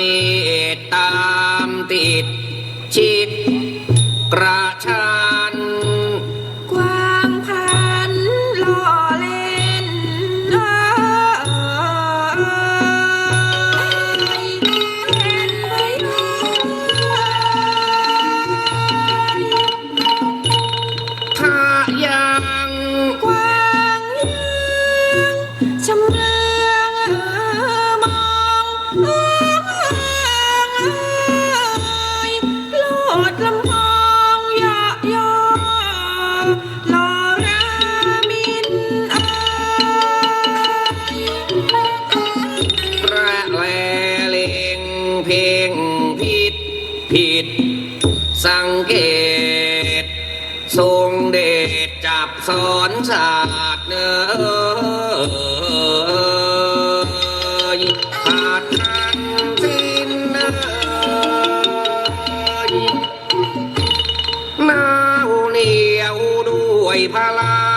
me. ลำพองยอยอลอรามินอ่ยระแลเลงเพลงผิดผิด สังเกต ทรงเดชจับสอนศาสตร์เนอ ด้วย